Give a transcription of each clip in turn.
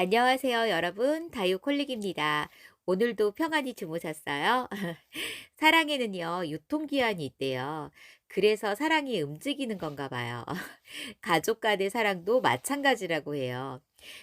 안녕하세요, 여러분. 다유콜릭입니다. 오늘도 평안히 주무셨어요? 사랑에는요, 유통기한이 있대요. 그래서 사랑이 움직이는 건가 봐요. 가족 간의 사랑도 마찬가지라고 해요.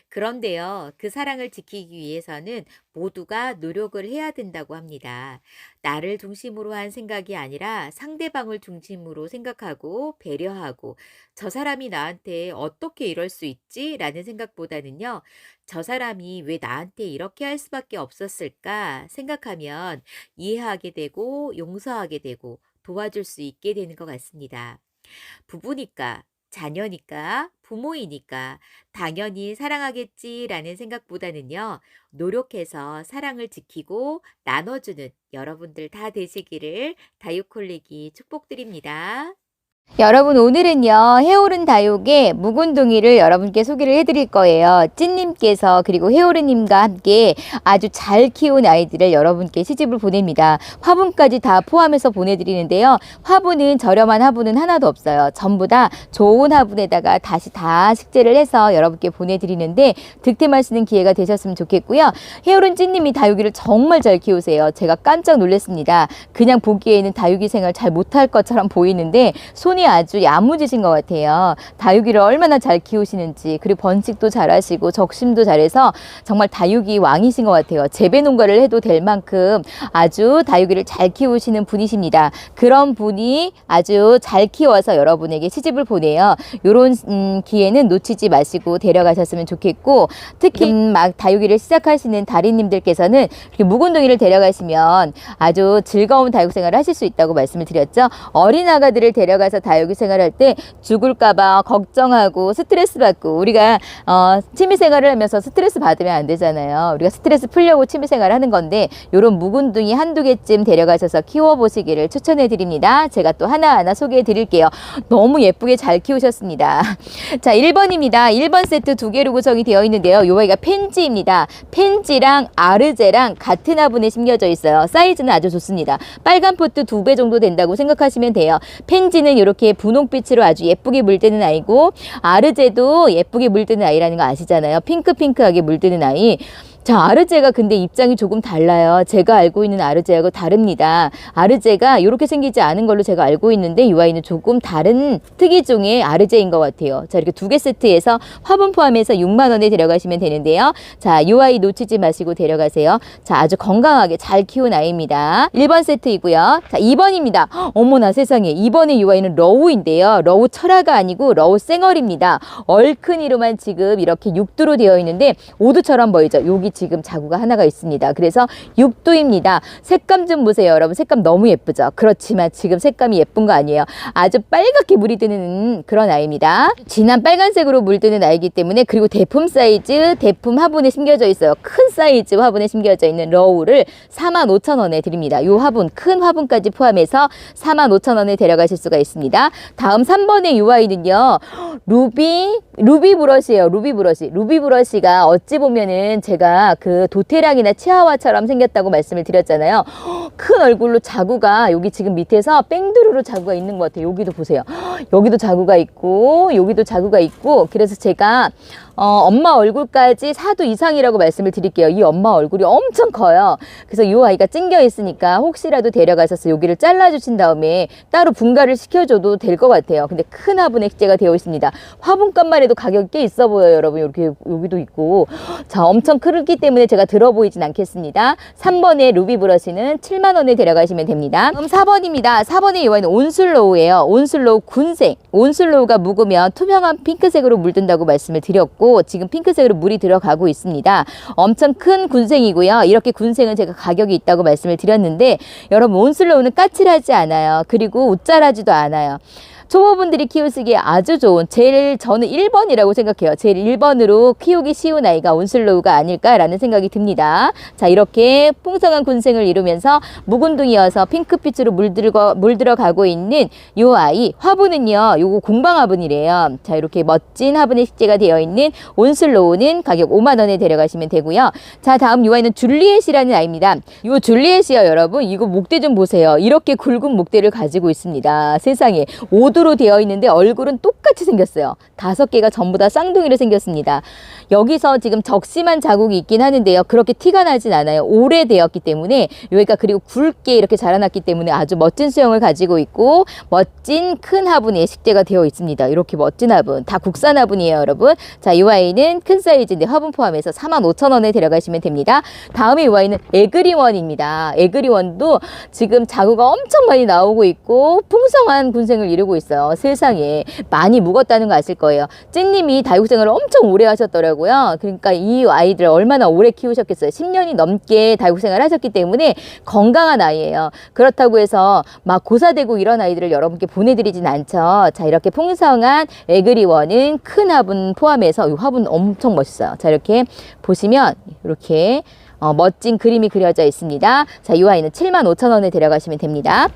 그런데요, 그 사랑을 지키기 위해서는 모두가 노력을 해야 된다고 합니다. 나를 중심으로 한 생각이 아니라 상대방을 중심으로 생각하고 배려하고 저 사람이 나한테 어떻게 이럴 수 있지? 라는 생각보다는요, 저 사람이 왜 나한테 이렇게 할 수밖에 없었을까 생각하면 이해하게 되고 용서하게 되고 도와줄 수 있게 되는 것 같습니다. 부부니까, 자녀니까, 부모이니까 당연히 사랑하겠지라는 생각보다는요, 노력해서 사랑을 지키고 나눠주는 여러분들 다 되시기를 다육콜릭이 축복드립니다. 여러분 오늘은요 해오른 다육의 묵은둥이를 여러분께 소개를 해드릴 거예요. 찐님께서 그리고 해오른님과 함께 아주 잘 키운 아이들을 여러분께 시집을 보냅니다. 화분까지 다 포함해서 보내드리는데요. 화분은 저렴한 화분은 하나도 없어요. 전부 다 좋은 화분에다가 다시 다 식재를 해서 여러분께 보내드리는데 득템하시는 기회가 되셨으면 좋겠고요. 해오른 찐님이 다육이를 정말 잘 키우세요. 제가 깜짝 놀랐습니다. 그냥 보기에는 다육이 생활 잘 못할 것처럼 보이는데 손이 아주 야무지신 것 같아요. 다육이를 얼마나 잘 키우시는지 그리고 번식도 잘하시고 적심도 잘해서 정말 다육이 왕이신 것 같아요. 재배 농가를 해도 될 만큼 아주 다육이를 잘 키우시는 분이십니다. 그런 분이 아주 잘 키워서 여러분에게 시집을 보내요. 이런 음, 기회는 놓치지 마시고 데려가셨으면 좋겠고 특히 음, 막 다육이를 시작하시는 다리님들께서는 이렇게 묵은둥이를 데려가시면 아주 즐거운 다육 생활을 하실 수 있다고 말씀을 드렸죠. 어린 아가들을 데려가서 다육이 생활할 때 죽을까봐 걱정하고 스트레스 받고 우리가 어, 취미 생활을 하면서 스트레스 받으면 안 되잖아요. 우리가 스트레스 풀려고 취미 생활을 하는 건데 요런 묵은둥이 한두 개쯤 데려가셔서 키워보시기를 추천해 드립니다. 제가 또 하나하나 소개해 드릴게요. 너무 예쁘게 잘 키우셨습니다. 자, 1번입니다. 1번 세트 두 개로 구성이 되어 있는데요. 요 아이가 펜지입니다. 펜지랑 아르제랑 같은 화분에 심겨져 있어요. 사이즈는 아주 좋습니다. 빨간 포트 두 배 정도 된다고 생각하시면 돼요. 펜지는 이렇게 분홍빛으로 아주 예쁘게 물드는 아이고 아르제도 예쁘게 물드는 아이라는 거 아시잖아요. 핑크핑크하게 물드는 아이. 자, 아르제가 근데 입장이 조금 달라요. 제가 알고 있는 아르제하고 다릅니다. 아르제가 이렇게 생기지 않은 걸로 제가 알고 있는데 이 아이는 조금 다른 특이종의 아르제인 것 같아요. 자, 이렇게 두 개 세트에서 화분 포함해서 6만 원에 데려가시면 되는데요. 자, 이 아이 놓치지 마시고 데려가세요. 자, 아주 건강하게 잘 키운 아이입니다. 1번 세트이고요. 자, 2번입니다. 어머나 세상에. 2번의 이 아이는 러우인데요. 러우 철화가 아니고 러우 쌩얼입니다. 얼큰이로만 지금 이렇게 육두로 되어 있는데 오두처럼 보이죠. 여기 지금 자구가 하나가 있습니다. 그래서 육두입니다. 색감 좀 보세요, 여러분. 색감 너무 예쁘죠? 그렇지만 지금 색감이 예쁜 거 아니에요. 아주 빨갛게 물이 드는 그런 아이입니다. 진한 빨간색으로 물드는 아이기 때문에 그리고 대품 사이즈, 대품 화분에 심겨져 있어요. 큰 사이즈 화분에 심겨져 있는 러우를 45,000원에 드립니다. 이 화분, 큰 화분까지 포함해서 45,000원에 데려가실 수가 있습니다. 다음 3번의 이 아이는요. 루비, 루비 브러쉬예요. 루비 브러쉬. 루비 브러쉬가 어찌 보면은 제가 그 도테랑이나 치아와처럼 생겼다고 말씀을 드렸잖아요. 큰 얼굴로 자구가 여기 지금 밑에서 뺑두루로 자구가 있는 것 같아요. 여기도 보세요. 여기도 자구가 있고 여기도 자구가 있고 그래서 제가 어, 엄마 얼굴까지 4두 이상이라고 말씀을 드릴게요. 이 엄마 얼굴이 엄청 커요. 그래서 이 아이가 찡겨 있으니까 혹시라도 데려가셔서 여기를 잘라주신 다음에 따로 분갈을 시켜줘도 될 것 같아요. 근데 큰 화분에 식재가 되어 있습니다. 화분값만 해도 가격이 꽤 있어 보여요, 여러분. 이렇게 여기도 있고. 자, 엄청 크기 때문에 제가 들어 보이진 않겠습니다. 3번의 루비 브러쉬는 7만 원에 데려가시면 됩니다. 그럼 4번입니다. 4번의 이 아이는 온슬로우예요. 온슬로우 군색. 온슬로우가 묵으면 투명한 핑크색으로 물든다고 말씀을 드렸고 지금 핑크색으로 물이 들어가고 있습니다. 엄청 큰 군생이고요. 이렇게 군생은 제가 가격이 있다고 말씀을 드렸는데 여러분 온슬로우는 까칠하지 않아요. 그리고 웃잘하지도 않아요. 초보분들이 키우시기에 아주 좋은 제일 저는 1번이라고 생각해요. 제일 1번으로 키우기 쉬운 아이가 온슬로우가 아닐까라는 생각이 듭니다. 자 이렇게 풍성한 군생을 이루면서 묵은둥이어서 핑크빛으로 물들고 물들어가고 있는 요 아이 화분은요. 요거 공방 화분이래요. 자 이렇게 멋진 화분에 식재가 되어 있는 온슬로우는 가격 5만 원에 데려가시면 되고요. 자 다음 요 아이는 줄리엣이라는 아이입니다. 요 줄리엣이요 여러분 이거 목대 좀 보세요. 이렇게 굵은 목대를 가지고 있습니다. 세상에 5두 무드로 되어 있는데 얼굴은 똑같이 생겼어요. 다섯 개가 전부 다 쌍둥이로 생겼습니다. 여기서 지금 적심한 자국이 있긴 하는데요. 그렇게 티가 나진 않아요. 오래되었기 때문에 여기가 그리고 굵게 이렇게 자라났기 때문에 아주 멋진 수영을 가지고 있고 멋진 큰 화분에 식재가 되어 있습니다. 이렇게 멋진 화분. 다 국산 화분이에요, 여러분. 자, 이 와인은 큰 사이즈인데 화분 포함해서 45,000원에 데려가시면 됩니다. 다음에 이 와인은 에그리원입니다. 에그리원도 지금 자구가 엄청 많이 나오고 있고 풍성한 군생을 이루고 있 어요. 세상에 많이 묵었다는 거 아실 거예요. 찐님이 다육생활을 엄청 오래 하셨더라고요. 그러니까 이 아이들 얼마나 오래 키우셨겠어요. 10년이 넘게 다육생활 하셨기 때문에 건강한 아이예요. 그렇다고 해서 막 고사되고 이런 아이들을 여러분께 보내드리진 않죠. 자 이렇게 풍성한 에그리원은 큰 화분 포함해서 이 화분 엄청 멋있어요. 자 이렇게 보시면 이렇게 어, 멋진 그림이 그려져 있습니다. 자, 이 아이는 75,000원에 데려가시면 됩니다.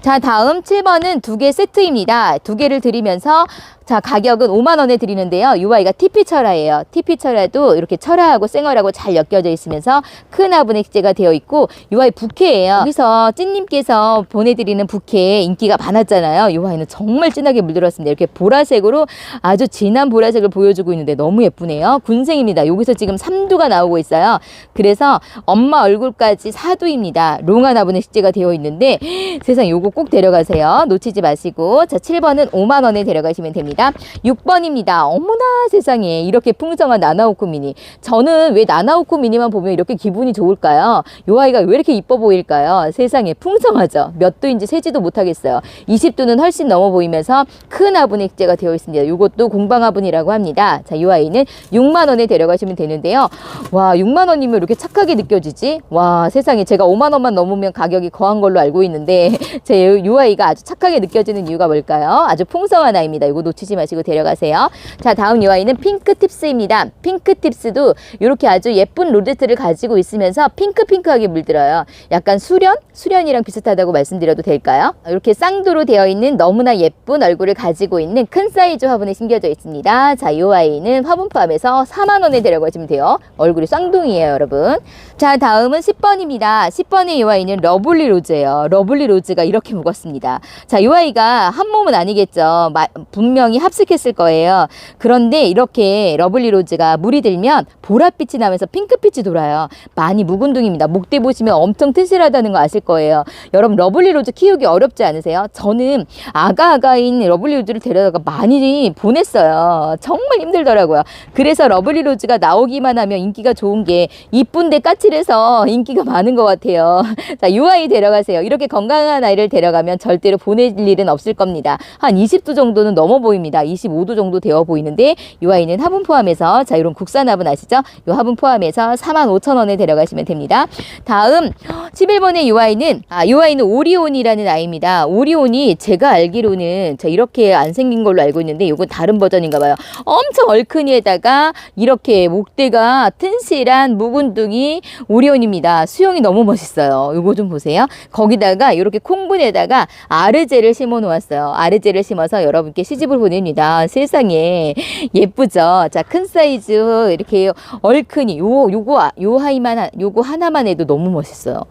자, 다음 7번은 두 개 세트입니다. 두 개를 드리면서 자, 가격은 5만 원에 드리는데요. 이 아이가 TP 철화예요. TP 철화도 이렇게 철화하고 쌩얼하고 잘 엮여져 있으면서 큰 화분에 식재가 되어 있고 이 아이 부케예요. 여기서 찐님께서 보내드리는 부케 인기가 많았잖아요. 이 아이는 정말 진하게 물들었습니다. 이렇게 보라색으로 아주 진한 보라색을 보여주고 있는데 너무 예쁘네요. 군생입니다. 여기서 지금 3두가 나오고 있어요. 그래서 엄마 얼굴까지 4두입니다. 롱한 화분에 식재가 되어 있는데 세상 요거 꼭 데려가세요. 놓치지 마시고 자 7번은 5만 원에 데려가시면 됩니다. 6번입니다. 어머나 세상에 이렇게 풍성한 나나오쿠 미니. 저는 왜 나나오쿠 미니만 보면 이렇게 기분이 좋을까요? 요 아이가 왜 이렇게 이뻐 보일까요? 세상에 풍성하죠. 몇 도인지 세지도 못하겠어요. 20도는 훨씬 넘어 보이면서 큰 화분에 식재가 되어 있습니다. 요것도 공방 화분이라고 합니다. 자, 요 아이는 6만 원에 데려가시면 되는데요. 와, 6만 원이면 이렇게 착 하게 느껴지지? 와, 세상에 제가 5만 원만 넘으면 가격이 거한 걸로 알고 있는데 제요 아이가 아주 착하게 느껴지는 이유가 뭘까요? 아주 풍성한 아이입니다. 이거 놓치지 마시고 데려가세요. 자, 다음 요 아이는 핑크 팁스입니다. 핑크 팁스도 이렇게 아주 예쁜 로제트를 가지고 있으면서 핑크핑크하게 물들어요. 약간 수련? 수련이랑 비슷하다고 말씀드려도 될까요? 이렇게 쌍두로 되어 있는 너무나 예쁜 얼굴을 가지고 있는 큰 사이즈 화분에 심겨져 있습니다. 자, 요 아이는 화분 포함해서 4만 원에 데려가시면 돼요. 얼굴이 쌍둥이에요, 여러분. 자, 다음은 10번입니다. 10번의 이 아이는 러블리 로즈예요. 러블리 로즈가 이렇게 묵었습니다. 자, 이 아이가 한 몸은 아니겠죠. 마- 분명히 합숙했을 거예요. 그런데 이렇게 러블리 로즈가 물이 들면 보랏빛이 나면서 핑크빛이 돌아요. 많이 묵은 둥입니다. 목대 보시면 엄청 튼실하다는 거 아실 거예요. 여러분 러블리 로즈 키우기 어렵지 않으세요? 저는 아가아가인 러블리 로즈를 데려다가 많이 보냈어요. 정말 힘들더라고요. 그래서 러블리 로즈가 나오기만 하면 인기가 좋은 게 이쁜데 까칠해서 인기가 많은 것 같아요. 자, 이 아이 데려가세요. 이렇게 건강한 아이를 데려가면 절대로 보낼 일은 없을 겁니다. 한 20도 정도는 넘어 보입니다. 25도 정도 되어 보이는데 이 아이는 화분 포함해서 자, 이런 국산 화분 아시죠? 이 화분 포함해서 45,000원에 데려가시면 됩니다. 다음 11번의 이 아이는 아, 이 아이는 오리온이라는 아이입니다. 오리온이 제가 알기로는 자, 이렇게 안 생긴 걸로 알고 있는데 이건 다른 버전인가 봐요. 엄청 얼큰이에다가 이렇게 목대가 튼실한 묵은둥이 오리온입니다. 수영이 너무 멋있어요. 이거 좀 보세요. 거기다가 이렇게 콩분에다가 아르제를 심어 놓았어요. 아르제를 심어서 여러분께 시집을 보냅니다. 세상에 예쁘죠. 자, 큰 사이즈 이렇게 얼큰이 요 요거 아- 요 하이만 하- 요거 하나만 해도 너무 멋있어요.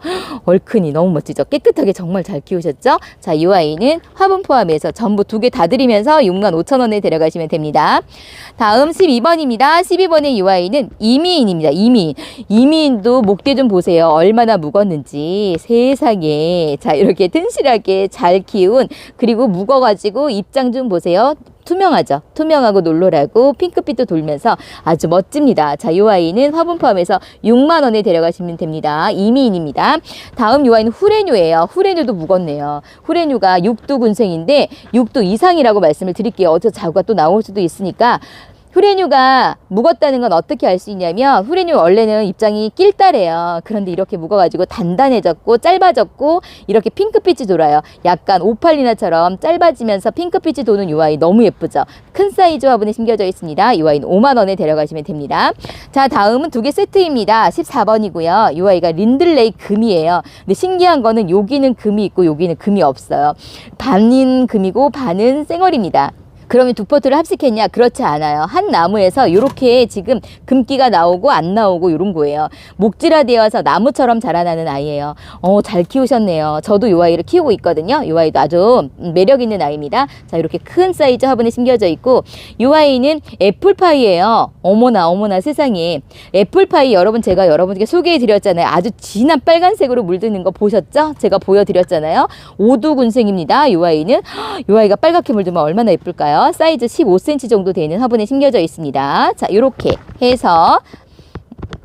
얼큰이 너무 멋지죠. 깨끗하게 정말 잘 키우셨죠? 자, 이 아이는 화분 포함해서 전부 두 개 다 드리면서 6만 5천 원에 데려가시면 됩니다. 다음 12번입니다. 12번의 이 아이는 이미인입니다. 이미인. 이미인 도 목대 좀 보세요. 얼마나 묵었는지 세상에. 자, 이렇게 튼실하게 잘 키운 그리고 묵어가지고 입장 좀 보세요. 투명하죠. 투명하고 놀놀하고 핑크빛도 돌면서 아주 멋집니다. 자, 이 아이는 화분 포함해서 6만 원에 데려가시면 됩니다. 이미인입니다. 다음 이 아이는 후레뉴예요. 후레뉴도 묵었네요. 후레뉴가 6두 군생인데 6두 이상이라고 말씀을 드릴게요. 어디서 자구가 또 나올 수도 있으니까 후레뉴가 묵었다는 건 어떻게 알 수 있냐면 후레뉴 원래는 입장이 낄따래요. 그런데 이렇게 묵어가지고 단단해졌고 짧아졌고 이렇게 핑크빛이 돌아요. 약간 오팔리나처럼 짧아지면서 핑크빛이 도는 이 아이 너무 예쁘죠. 큰 사이즈 화분에 심겨져 있습니다. 이 아이는 5만 원에 데려가시면 됩니다. 자 다음은 두 개 세트입니다. 14번이고요. 이 아이가 린들레이 금이에요. 근데 신기한 거는 여기는 금이 있고 여기는 금이 없어요. 반인 금이고 반은 쌩얼입니다. 그러면 두 포트를 합식했냐? 그렇지 않아요. 한 나무에서 이렇게 지금 금기가 나오고 안 나오고 이런 거예요. 목질화 되어서 나무처럼 자라나는 아이예요. 어, 잘 키우셨네요. 저도 이 아이를 키우고 있거든요. 이 아이도 아주 매력 있는 아이입니다. 자, 이렇게 큰 사이즈 화분에 심겨져 있고 이 아이는 애플파이예요. 어머나 어머나 세상에. 애플파이 여러분 제가 여러분께 소개해 드렸잖아요. 아주 진한 빨간색으로 물드는 거 보셨죠? 제가 보여 드렸잖아요. 오두군생입니다. 이 아이는 이 아이가 빨갛게 물들면 얼마나 예쁠까요? 사이즈 15cm 정도 되는 화분에 심겨져 있습니다. 자, 이렇게 해서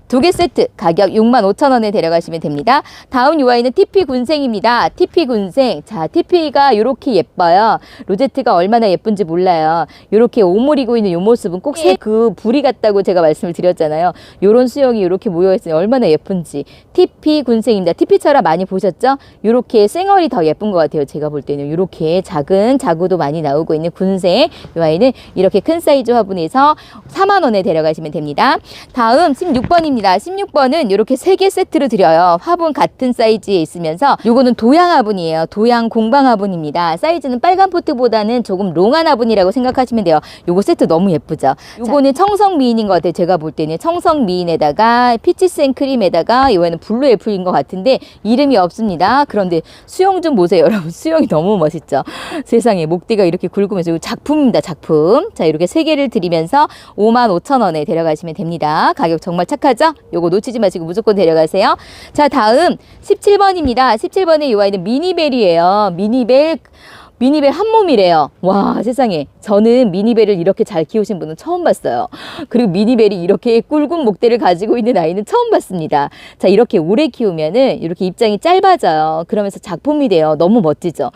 두 개 세트 가격 65,000원에 데려가시면 됩니다. 다음 UI는 TP 군생입니다. TP 군생. 자, TP가 이렇게 예뻐요. 로제트가 얼마나 예쁜지 몰라요. 이렇게 오므리고 있는 이 모습은 꼭 새그 불이 같다고 제가 말씀을 드렸잖아요. 요런 수영이 이렇게 모여 있으니 얼마나 예쁜지. TP 군생입니다. TP처럼 많이 보셨죠? 이렇게 쌩얼이 더 예쁜 것 같아요. 제가 볼 때는 이렇게 작은 자구도 많이 나오고 있는 군생. 이 아이는 이렇게 큰 사이즈 화분에서 4만 원에 데려가시면 됩니다. 다음 16번입니다. 16번은 이렇게 세 개 세트로 드려요. 화분 같은 사이즈에 있으면서 요거는 도양 화분이에요. 도양 공방 화분입니다. 사이즈는 빨간 포트보다는 조금 롱한 화분이라고 생각하시면 돼요. 요거 세트 너무 예쁘죠? 요거는 청성 미인인 것 같아요. 제가 볼 때는 청성 미인에다가 피치 생크림에다가 이거는 블루 애플인 것 같은데 이름이 없습니다. 그런데 수영 좀 보세요, 여러분. 수영이 너무 멋있죠? 세상에 목대가 이렇게 굵으면서 작품입니다, 작품. 자, 이렇게 세 개를 드리면서 5만 5천 원에 데려가시면 됩니다. 가격 정말 착하죠? 요거 놓치지 마시고 무조건 데려가세요. 자, 다음 17번입니다. 17번의 이 아이는 미니벨이에요. 미니벨 미니벨 한 몸이래요. 와, 세상에. 저는 미니벨을 이렇게 잘 키우신 분은 처음 봤어요. 그리고 미니벨이 이렇게 꿀군 목대를 가지고 있는 아이는 처음 봤습니다. 자, 이렇게 오래 키우면은 이렇게 입장이 짧아져요. 그러면서 작품이 돼요. 너무 멋지죠?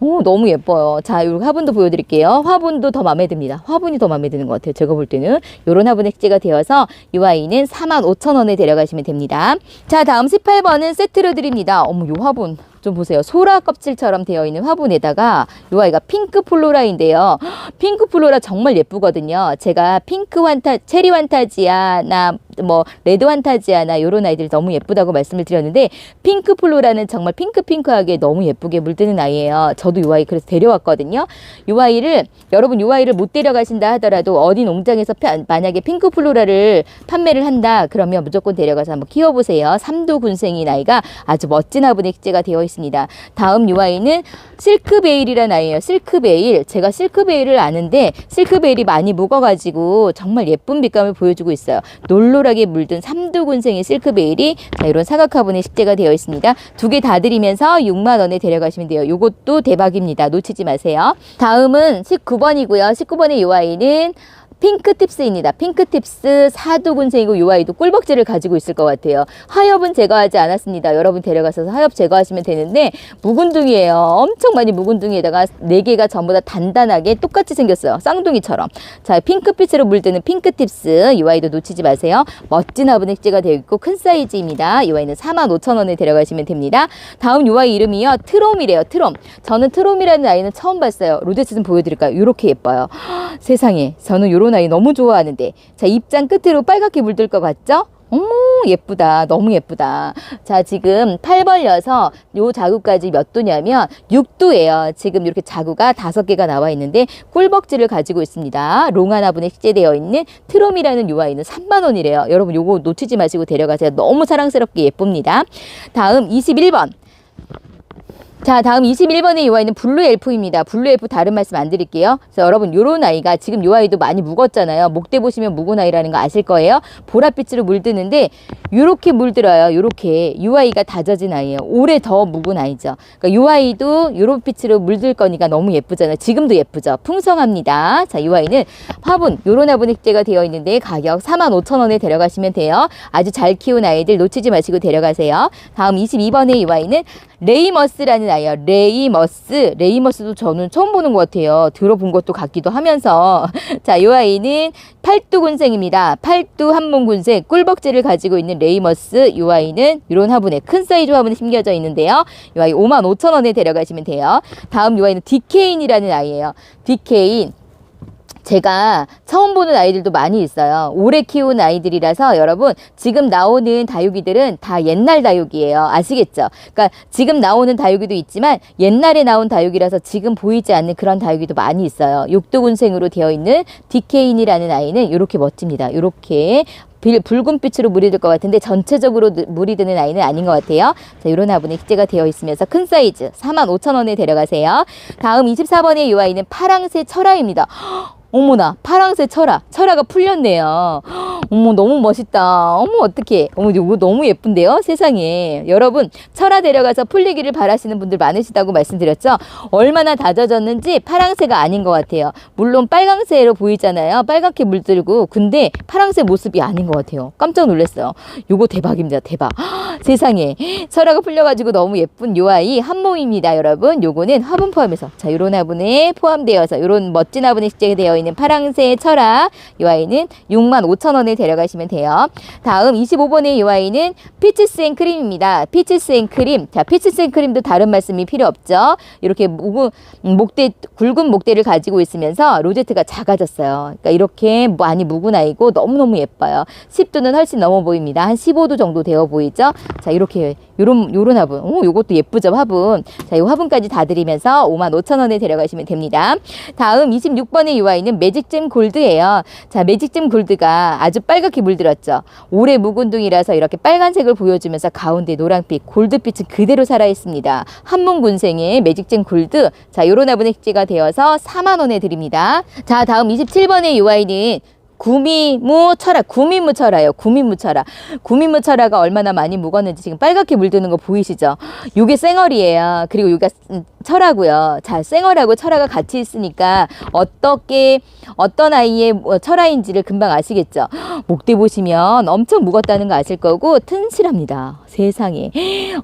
오, 너무 예뻐요. 자, 요 화분도 보여드릴게요. 화분도 더 마음에 듭니다. 화분이 더 마음에 드는 것 같아요. 제가 볼 때는. 요런 화분 획제가 되어서 이 아이는 4만 5천 원에 데려가시면 됩니다. 자, 다음 18번은 세트로 드립니다. 어머, 요 화분. 좀 보세요. 소라 껍질처럼 되어 있는 화분에다가 요 아이가 핑크 플로라인데요. 핑크 플로라 정말 예쁘거든요. 제가 핑크 환타, 체리 환타지아나 뭐 레드 환타지아나 요런 아이들 너무 예쁘다고 말씀을 드렸는데 핑크 플로라는 정말 핑크핑크하게 너무 예쁘게 물드는 아이예요. 저도 요 아이 그래서 데려왔거든요. 요 아이를 여러분 요 아이를 못 데려가신다 하더라도 어디 농장에서 펴- 만약에 핑크 플로라를 판매를 한다 그러면 무조건 데려가서 한번 키워보세요. 삼도 군생인 아이가 아주 멋진 화분에 획제가 되어 있습니다. 다음 요 아이는 실크베일이라는 아이예요. 실크베일. 제가 실크베일을 아는데 실크베일이 많이 묵어가지고 정말 예쁜 빛감을 보여주고 있어요. 놀 놀하게 물든 삼두군생의 실크베일이 자, 이런 사각화분에 식재가 되어 있습니다. 두 개 다 드리면서 6만 원에 데려가시면 돼요. 요것도 대박입니다. 놓치지 마세요. 다음은 19번이고요. 19번의 요 아이는 핑크tips입니다. 핑크tip스 사두군생이고 요 아이도 꿀벅지를 가지고 있을 것 같아요. 하엽은 제거하지 않았습니다. 여러분 데려가서 하엽 제거하시면 되는데 묵은둥이에요. 엄청 많이 묵은둥이에다가 네 개가 전부 다 단단하게 똑같이 생겼어요. 쌍둥이처럼. 자, 핑크빛으로 물드는 핑크tip스 이 아이도 놓치지 마세요. 멋진 화분 획제가 되어 있고 큰 사이즈입니다. 이 아이는 4만 5천 원에 데려가시면 됩니다. 다음 요 아이 이름이요. 트롬이래요. 트롬. 저는 트롬이라는 아이는 처음 봤어요. 로제트 좀 보여드릴까요? 이렇게 예뻐요. 세상에 저는 요런 아이 너무 좋아하는데. 자 입장 끝으로 빨갛게 물들 것 같죠? 어머 예쁘다. 너무 예쁘다. 자 지금 팔 벌려서 요 자구까지 몇 도냐면 6도예요. 지금 이렇게 자구가 다섯 개가 나와 있는데 꿀벅지를 가지고 있습니다. 롱한 화분에 식재되어 있는 트롬이라는 요 아이는 3만 원이래요. 여러분 요거 놓치지 마시고 데려가세요. 너무 사랑스럽게 예쁩니다. 다음 21번 자, 다음 21번의 이 아이는 블루 엘프입니다. 블루 엘프 다른 말씀 안 드릴게요. 그래서 여러분, 요런 아이가 지금 요 아이도 많이 묵었잖아요. 목대 보시면 묵은 아이라는 거 아실 거예요. 보랏빛으로 물드는데 요렇게 물들어요. 요렇게 요 아이가 다져진 아이예요. 올해 더 묵은 아이죠. 그러니까 요 아이도 요런 빛으로 물들 거니까 너무 예쁘잖아요. 지금도 예쁘죠. 풍성합니다. 자, 요 아이는 화분, 요런 화분 획제가 되어 있는데 가격 45,000원에 데려가시면 돼요. 아주 잘 키운 아이들 놓치지 마시고 데려가세요. 다음 22번의 이 아이는 레이머스라는 아이요. 레이머스. 레이머스도 저는 처음 보는 것 같아요. 들어본 것도 같기도 하면서. 자, 이 아이는 팔두군생입니다. 팔두 한몸군생 꿀벅지를 가지고 있는 레이머스. 이 아이는 이런 화분에 큰 사이즈 화분에 심겨져 있는데요. 이 아이 5만 5천 원에 데려가시면 돼요. 다음 이 아이는 디케인이라는 아이예요. 디케인. 제가 처음 보는 아이들도 많이 있어요. 오래 키운 아이들이라서 여러분 지금 나오는 다육이들은 다 옛날 다육이에요. 아시겠죠? 그러니까 지금 나오는 다육이도 있지만 옛날에 나온 다육이라서 지금 보이지 않는 그런 다육이도 많이 있어요. 육도군생으로 되어 있는 디케인이라는 아이는 이렇게 멋집니다. 이렇게 빌- 붉은 빛으로 물이 들 것 같은데 전체적으로 느- 물이 드는 아이는 아닌 것 같아요. 자, 이런 화분에 식재가 되어 있으면서 큰 사이즈 45,000원에 데려가세요. 다음 24번의 이 아이는 파랑새 철화입니다. 어머나 파랑새 철화 철화가 풀렸네요 어머 너무 멋있다. 어머 어떡해. 어머 이거 너무 예쁜데요? 세상에. 여러분 철화 데려가서 풀리기를 바라시는 분들 많으시다고 말씀드렸죠? 얼마나 다져졌는지 파랑새가 아닌 것 같아요. 물론 빨강새로 보이잖아요. 빨갛게 물들고. 근데 파랑새 모습이 아닌 것 같아요. 깜짝 놀랐어요. 요거 대박입니다. 대박. 세상에. 철화가 풀려가지고 너무 예쁜 요 아이 한 몸입니다 여러분. 요거는 화분 포함해서. 자 요런 화분에 포함되어서 요런 멋진 화분에 식재가 되어 있는 파랑새 철화 요 아이는 6만 5천 원에 데려가시면 돼요. 다음 25번의 요 아이는 피치스 앤 크림입니다. 피치스 앤 크림. 자 피치스 앤 크림도 다른 말씀이 필요 없죠. 이렇게 목대 굵은 목대를 가지고 있으면서 로제트가 작아졌어요. 그러니까 이렇게 많이 묵은 아이고 너무너무 예뻐요. 10도는 훨씬 넘어 보입니다. 한 15도 정도 되어 보이죠? 자 이렇게 요런 요런 화분. 오 요것도 예쁘죠 화분. 자이 화분까지 다 드리면서 5만 5천 원에 데려가시면 됩니다. 다음 26번의 이 아이는 매직잼 골드예요. 자 매직잼 골드가 아주 빨갛게 물들었죠. 올해 묵은둥이라서 이렇게 빨간색을 보여주면서 가운데 노란빛 골드빛은 그대로 살아있습니다. 한문군생의 매직잼 골드. 자 요런 화분에 식재가 되어서 4만 원에 드립니다. 자 다음 27번의 이 아이는 구미무 철화, 구미무 철화요. 구미무 철화. 구미무 철화가 얼마나 많이 묵었는지 지금 빨갛게 물드는 거 보이시죠? 요게 쌩얼이에요. 그리고 요가 음, 철화고요. 자, 쌩얼하고 철화가 같이 있으니까 어떻게 어떤 아이의 뭐 철화인지를 금방 아시겠죠? 목대 보시면 엄청 묵었다는 거 아실 거고 튼실합니다. 세상에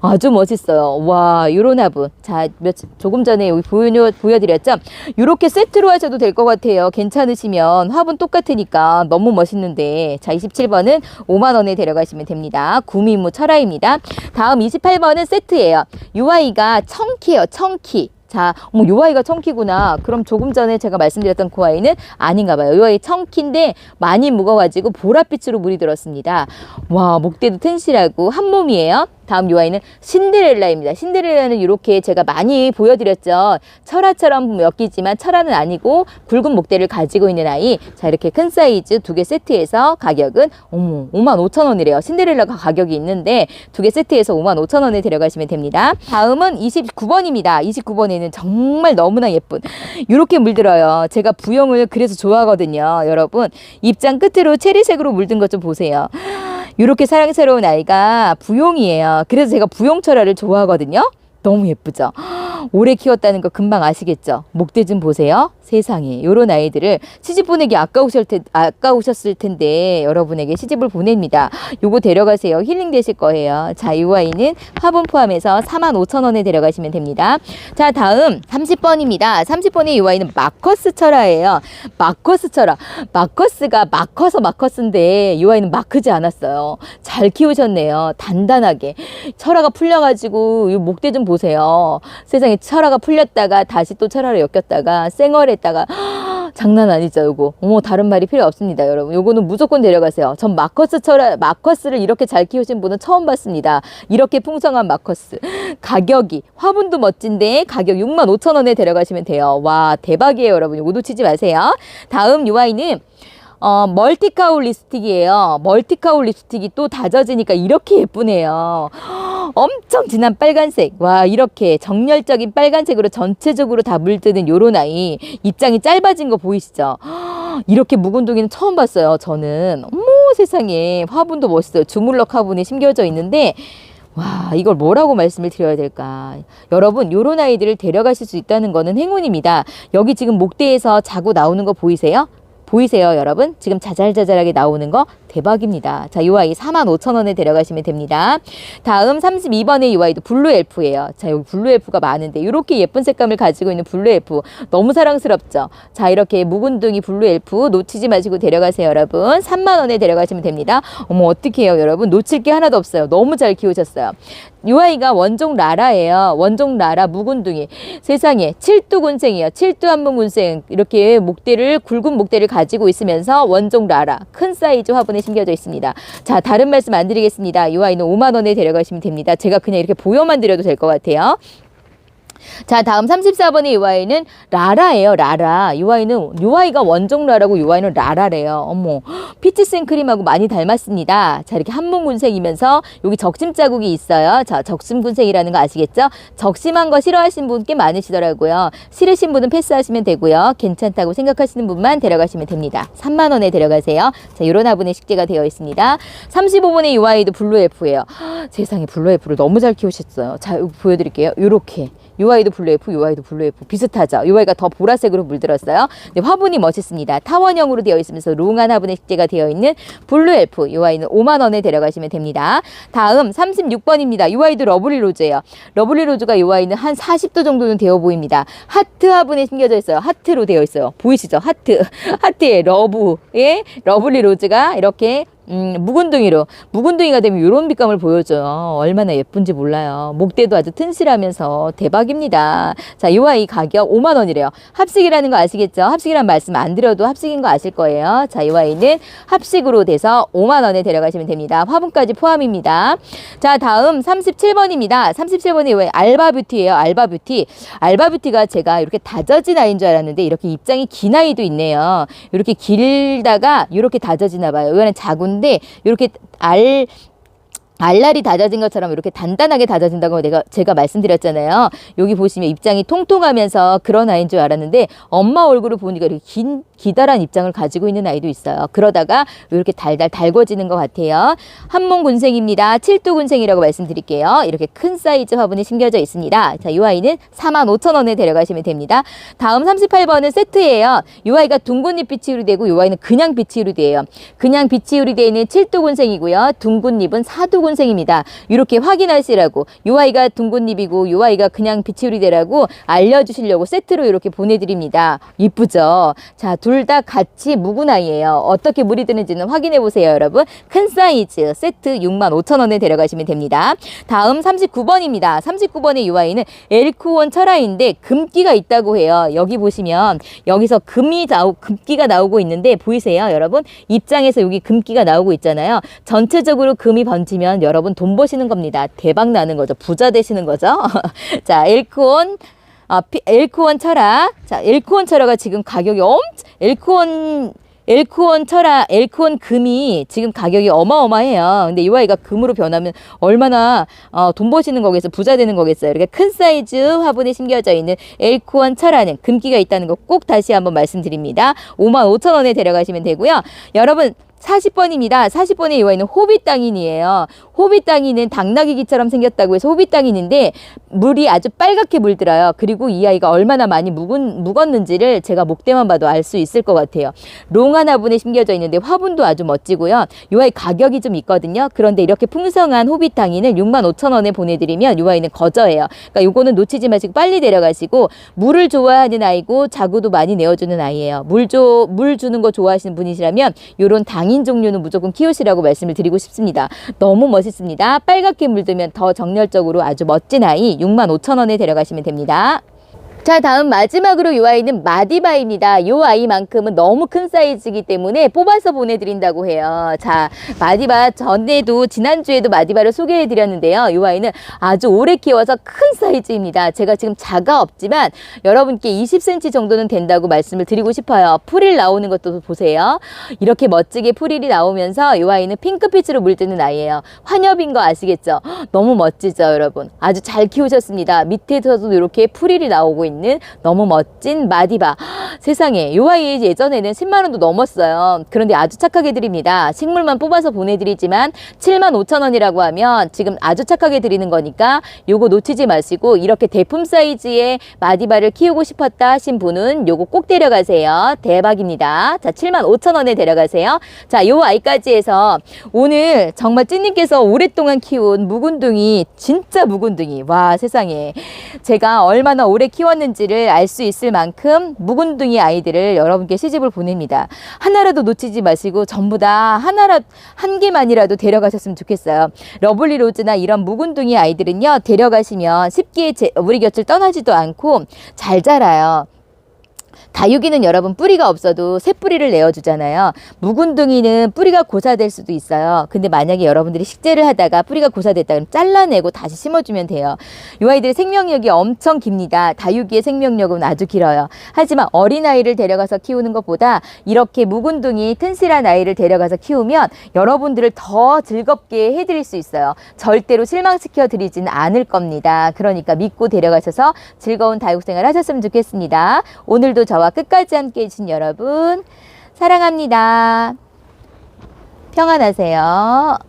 아주 멋있어요. 와, 요런 화분. 자, 몇 조금 전에 보여 보여드렸죠? 요렇게 세트로 하셔도 될 것 같아요. 괜찮으시면 화분 똑같으니까 너무 멋있는데 자 27번은 5만 원에 데려가시면 됩니다. 구미무 철화입니다. 다음 28번은 세트예요. 요 아이가 청키예요. 청키. 자, 어머, 요 아이가 청키구나. 그럼 조금 전에 제가 말씀드렸던 그 아이는 아닌가 봐요. 요 아이 청키인데 많이 묵어가지고 보랏빛으로 물이 들었습니다. 와, 목대도 튼실하고 한 몸이에요. 다음 요 아이는 신데렐라입니다. 신데렐라는 이렇게 제가 많이 보여드렸죠. 철화처럼 엮이지만 철화는 아니고 굵은 목대를 가지고 있는 아이. 자, 이렇게 큰 사이즈 두 개 세트해서 가격은 어머, 5만 5천 원이래요. 신데렐라가 가격이 있는데 두 개 세트해서 5만 5천 원에 데려가시면 됩니다. 다음은 29번입니다. 29번에는 정말 너무나 예쁜 이렇게 물들어요. 제가 부영을 그래서 좋아하거든요. 여러분 입장 끝으로 체리색으로 물든 것 좀 보세요. 이렇게 사랑스러운 아이가 부용이에요. 그래서 제가 부용 철화를 좋아하거든요. 너무 예쁘죠? 오래 키웠다는 거 금방 아시겠죠? 목대 좀 보세요. 세상에 요런 아이들을 시집 보내기 아까우셨을, 텐, 아까우셨을 텐데 여러분에게 시집을 보냅니다. 요거 데려가세요. 힐링 되실 거예요. 자, 이 아이는 화분 포함해서 4만 5천 원에 데려가시면 됩니다. 자, 다음 30번입니다. 30번의 이 아이는 마커스 철화예요. 마커스 철화. 마커스가 마커서 마커스인데 이 아이는 마크지 않았어요. 잘 키우셨네요. 단단하게. 철화가 풀려가지고 이 목대 좀 보세요. 세상에 철화가 풀렸다가 다시 또 철화로 엮였다가 쌩얼했다가 장난 아니죠, 요거. 어머, 다른 말이 필요 없습니다, 여러분. 요거는 무조건 데려가세요. 전 마커스 철화, 마커스를 이렇게 잘 키우신 분은 처음 봤습니다. 이렇게 풍성한 마커스. 가격이, 화분도 멋진데 가격 6만 5천 원에 데려가시면 돼요. 와, 대박이에요, 여러분. 요거 놓치지 마세요. 다음 요 아이는 어, 멀티카울 립스틱이에요. 멀티카울 립스틱이 또 다져지니까 이렇게 예쁘네요. 엄청 진한 빨간색. 와, 이렇게 정열적인 빨간색으로 전체적으로 다 물드는 요런 아이. 입장이 짧아진 거 보이시죠? 이렇게 묵은 동이는 처음 봤어요. 저는. 어머, 세상에. 화분도 멋있어요. 주물럭 화분이 심겨져 있는데, 와, 이걸 뭐라고 말씀을 드려야 될까? 여러분, 요런 아이들을 데려가실 수 있다는 거는 행운입니다. 여기 지금 목대에서 자고 나오는 거 보이세요? 보이세요, 여러분? 지금 자잘자잘하게 나오는 거 대박입니다. 자, 이 아이 45,000원에 데려가시면 됩니다. 다음 32번의 이 아이도 블루 엘프예요. 자, 여기 블루 엘프가 많은데 이렇게 예쁜 색감을 가지고 있는 블루 엘프 너무 사랑스럽죠. 자, 이렇게 묵은둥이 블루 엘프 놓치지 마시고 데려가세요, 여러분. 3만 원에 데려가시면 됩니다. 어머, 어떻게 해요, 여러분? 놓칠 게 하나도 없어요. 너무 잘 키우셨어요. 이 아이가 원종 라라예요. 원종 라라 묵은둥이. 세상에 칠두군생이에요. 칠두한문군생 이렇게 목대를 굵은 목대를 가지고 있으면서 원종 라라 큰 사이즈 화분에 심겨져 있습니다. 자 다른 말씀 안 드리겠습니다. 이 아이는 5만 원에 데려가시면 됩니다. 제가 그냥 이렇게 보여만 드려도 될 것 같아요. 자, 다음 34번의 이 아이는 라라예요, 라라. 이 아이는, 이 아이가 원종 라라고 이 아이는 라라래요. 어머, 피치 생크림하고 많이 닮았습니다. 자, 이렇게 한문군생이면서 여기 적심 자국이 있어요. 자, 적심군생이라는 거 아시겠죠? 적심한 거 싫어하시는 분꽤 많으시더라고요. 싫으신 분은 패스하시면 되고요. 괜찮다고 생각하시는 분만 데려가시면 됩니다. 3만 원에 데려가세요. 자, 이런 화분에 식재가 되어 있습니다. 35번의 이 아이도 블루 엘프예요. 세상에 블루 엘프를 너무 잘 키우셨어요. 자, 여기 보여 드릴게요. 요렇게. 요 아이도 블루 F, 요 아이도 블루 F 비슷하죠. 요 아이가 더 보라색으로 물들었어요. 근데 화분이 멋있습니다. 타원형으로 되어 있으면서 롱한 화분에 식재가 되어 있는 블루 F. 요 아이는 5만 원에 데려가시면 됩니다. 다음 36번입니다. 요 아이도 러블리 로즈예요. 러블리 로즈가 요 아이는 한 40도 정도는 되어 보입니다. 하트 화분에 심겨져 있어요. 하트로 되어 있어요. 보이시죠? 하트. 하트에 러브의 러블리 로즈가 이렇게 음, 묵은둥이로 묵은둥이가 되면 이런 빛감을 보여줘요. 얼마나 예쁜지 몰라요. 목대도 아주 튼실하면서 대박입니다. 자, 이 아이 가격 5만 원이래요. 합식이라는 거 아시겠죠? 합식이란 말씀 안 드려도 합식인 거 아실 거예요. 자, 이 아이는 합식으로 돼서 5만 원에 데려가시면 됩니다. 화분까지 포함입니다. 자, 다음 37번입니다. 37번이 왜 알바뷰티예요. 알바뷰티. 알바뷰티가 제가 이렇게 다져진 아이인 줄 알았는데 이렇게 입장이 긴 아이도 있네요. 이렇게 길다가 이렇게 다져지나 봐요. 이거는 작은 데 이렇게 알 알알이 다져진 것처럼 이렇게 단단하게 다져진다고 내가 제가 말씀드렸잖아요. 여기 보시면 입장이 통통하면서 그런 아이인 줄 알았는데 엄마 얼굴을 보니까 이렇게 긴 기다란 입장을 가지고 있는 아이도 있어요. 그러다가 이렇게 달달 달궈지는 것 같아요. 한문군생입니다. 칠두 군생이라고 말씀드릴게요. 이렇게 큰 사이즈 화분이 심겨져 있습니다. 자, 이 아이는 4만 5천 원에 데려가시면 됩니다. 다음 38번은 세트예요. 이 아이가 둥근 잎 비치울이 되고 이 아이는 그냥 비치울이 돼요. 그냥 비치울이 되어 있는 칠두 군생이고요. 둥근 잎은 사두 군 생입니다. 이렇게 확인하시라고 이 아이가 둥근 잎이고 이 아이가 그냥 비치울이 되라고 알려주시려고 세트로 이렇게 보내드립니다. 이쁘죠? 자, 둘 다 같이 묵은 아이예요. 어떻게 물이 드는지는 확인해 보세요, 여러분. 큰 사이즈 세트 6만 5천 원에 데려가시면 됩니다. 다음 39번입니다. 39번의 이 아이는 엘크원 철아인데 금기가 있다고 해요. 여기 보시면 여기서 금이 나오, 금기가 나오고 있는데 보이세요, 여러분? 입장에서 여기 금기가 나오고 있잖아요. 전체적으로 금이 번지면 여러분 돈 버시는 겁니다. 대박 나는 거죠. 부자 되시는 거죠. 자, 엘크원 아, 피- 엘크원 철아. 자, 엘크원 철아가 지금 가격이 엄, 엘크원, 엘크원 철아, 엘크원 금이 지금 가격이 어마어마해요. 근데 이 아이가 금으로 변하면 얼마나 어, 돈 버시는 거겠어, 부자 되는 거겠어요. 이렇게 큰 사이즈 화분에 심겨져 있는 엘크원 철아는 금기가 있다는 거 꼭 다시 한번 말씀드립니다. 5만 5천 원에 데려가시면 되고요. 여러분, 40번입니다. 40번의 이 아이는 호빗 땅인이에요. 호빗 땅이는 당나귀기처럼 생겼다고 해서 호빗 땅인인데 물이 아주 빨갛게 물들어요. 그리고 이 아이가 얼마나 많이 묵은, 묵었는지를 제가 목대만 봐도 알 수 있을 것 같아요. 롱한 화분에 심겨져 있는데 화분도 아주 멋지고요. 이 아이 가격이 좀 있거든요. 그런데 이렇게 풍성한 호빗 땅이는 6만 5천 원에 보내드리면 이 아이는 거저예요. 그러니까 요거는 놓치지 마시고 빨리 데려가시고 물을 좋아하는 아이고 자구도 많이 내어주는 아이예요. 물 줘, 물 주는 거 좋아하시는 분이시라면 요런 당인 종류는 무조건 키우시라고 말씀을 드리고 싶습니다. 너무 멋있 습니다. 빨갛게 물들면 더 정열적으로 아주 멋진 아이 6만 5천 원에 데려가시면 됩니다. 자, 다음 마지막으로 이 아이는 마디바입니다. 이 아이만큼은 너무 큰 사이즈이기 때문에 뽑아서 보내드린다고 해요. 자, 마디바 전에도 지난주에도 마디바를 소개해드렸는데요. 이 아이는 아주 오래 키워서 큰 사이즈입니다. 제가 지금 자가 없지만 여러분께 20cm 정도는 된다고 말씀을 드리고 싶어요. 풀일 나오는 것도 보세요. 이렇게 멋지게 풀일이 나오면서 이 아이는 핑크빛으로 물드는 아이예요. 환엽인 거 아시겠죠? 너무 멋지죠, 여러분. 아주 잘 키우셨습니다. 밑에서도 이렇게 풀일이 나오고 있는 너무 멋진 마디바. 세상에 요 아이 예전에는 10만 원도 넘었어요. 그런데 아주 착하게 드립니다. 식물만 뽑아서 보내드리지만 7만 5천 원이라고 하면 지금 아주 착하게 드리는 거니까 요거 놓치지 마시고 이렇게 대품 사이즈의 마디바를 키우고 싶었다 하신 분은 요거 꼭 데려가세요. 대박입니다. 자 7만 5천 원에 데려가세요. 자 요 아이까지 해서 오늘 정말 찐님께서 오랫동안 키운 묵은둥이 진짜 묵은둥이 와 세상에 제가 얼마나 오래 키웠는지 를 알 수 있을 만큼 묵은둥이 아이들을 여러분께 시집을 보냅니다. 하나라도 놓치지 마시고 전부 다 하나라 한 개만이라도 데려가셨으면 좋겠어요. 러블리 로즈나 이런 묵은둥이 아이들은요 데려가시면 쉽게 제- 우리 곁을 떠나지도 않고 잘 자라요. 다육이는 여러분 뿌리가 없어도 새 뿌리를 내어주잖아요. 묵은둥이는 뿌리가 고사될 수도 있어요. 근데 만약에 여러분들이 식재를 하다가 뿌리가 고사됐다 그러면 잘라내고 다시 심어주면 돼요. 이 아이들의 생명력이 엄청 깁니다. 다육이의 생명력은 아주 길어요. 하지만 어린아이를 데려가서 키우는 것보다 이렇게 묵은둥이 튼실한 아이를 데려가서 키우면 여러분들을 더 즐겁게 해드릴 수 있어요. 절대로 실망시켜 드리지는 않을 겁니다. 그러니까 믿고 데려가셔서 즐거운 다육생활 하셨으면 좋겠습니다. 오늘도 저와 끝까지 함께 해주신 여러분 사랑합니다. 평안하세요.